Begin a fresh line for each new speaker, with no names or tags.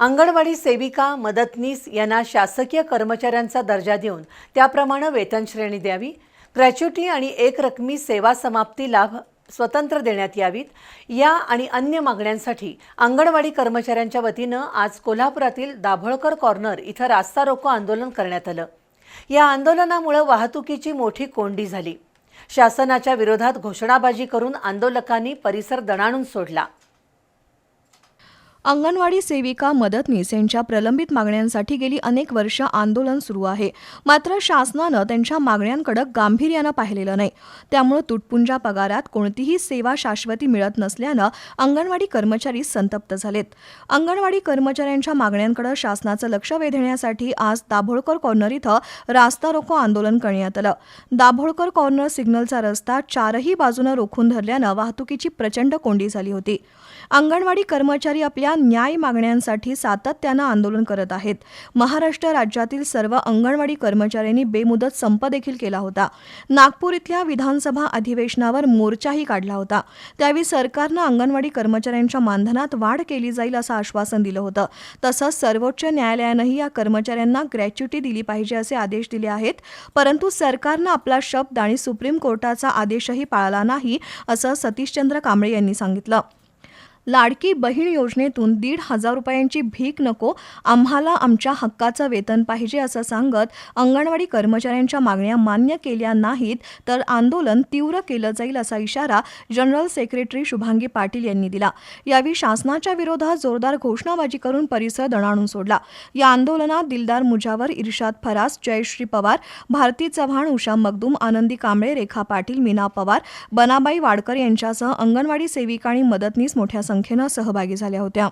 अंगणवाडी सेविका मदतनीस यांना शासकीय कर्मचाऱ्यांचा दर्जा देऊन त्याप्रमाणे वेतन श्रेणी द्यावी. ग्रॅच्युटी आणि एक रकमी सेवा समाप्ती लाभ स्वतंत्र देण्यात यावीत. या आणि अन्य मागण्यांसाठी अंगणवाडी कर्मचाऱ्यांच्या वतीनं आज कोल्हापुरातील दाभोळकर कॉर्नर इथं रास्ता रोको आंदोलन करण्यात आलं. या आंदोलनामुळे वाहतुकीची मोठी कोंडी झाली. शासनाच्या विरोधात घोषणाबाजी करून आंदोलकांनी परिसर दणाणून सोडला.
अंगणवाडी सेविका मदतनीस यांच्या प्रलंबित मागण्यांसाठी गेली अनेक वर्ष आंदोलन सुरू आहे. मात्र शासनानं त्यांच्या मागण्यांकडे गांभीर्यानं पाहिलेलं नाही. त्यामुळे तुटपुंजा पगारात कोणतीही सेवा शाश्वती मिळत नसल्यानं अंगणवाडी कर्मचारी संतप्त झालेत. अंगणवाडी कर्मचाऱ्यांच्या मागण्यांकडे शासनाचं लक्ष वेधण्यासाठी आज दाभोळकर कॉर्नर इथं रास्ता रोको आंदोलन करण्यात आलं. दाभोळकर कॉर्नर सिग्नलचा रस्ता चारही बाजूनं रोखून धरल्यानं वाहतुकीची प्रचंड कोंडी झाली होती. अंगणवाडी कर्मचारी आपल्या न्याय मागण्यांसाठी सातत्यानं आंदोलन करत आहेत. महाराष्ट्र राज्यातील सर्व अंगणवाडी कर्मचाऱ्यांनी बेमुदत संप देखील केला होता. नागपूर इथल्या विधानसभा अधिवेशनावर मोर्चाही काढला होता. त्यावेळी सरकारनं अंगणवाडी कर्मचाऱ्यांच्या मानधनात वाढ केली जाईल असं आश्वासन दिलं होतं. तसंच सर्वोच्च न्यायालयानंही या कर्मचाऱ्यांना ग्रॅच्युटी दिली पाहिजे असे आदेश दिले आहेत. परंतु सरकारनं आपला शब्द आणि सुप्रीम कोर्टाचा आदेशही पाळला नाही असं सतीशचंद्र कांबळे यांनी सांगितलं. लाडकी बहीण योजनेतून दीड हजार रुपयांची भीक नको आम्हाला आमच्या हक्काचं वेतन पाहिजे असं सांगत अंगणवाडी कर्मचाऱ्यांच्या मागण्या मान्य केल्या नाहीत तर आंदोलन तीव्र केलं जाईल असा इशारा जनरल सेक्रेटरी शुभांगी पाटील यांनी दिला. यावेळी शासनाच्या विरोधात जोरदार घोषणाबाजी करून परिसर दणाणून सोडला. या आंदोलनात दिलदार मुजावर इर्शाद फरास जयश्री पवार भारती चव्हाण उषा मगदूम आनंदी कांबळे रेखा पाटील मीना पवार बनाबाई वाडकर यांच्यासह अंगणवाडी सेविका आणि मदतनीस मोठ्या संख्येनं सहभागी झाल्या होत्या.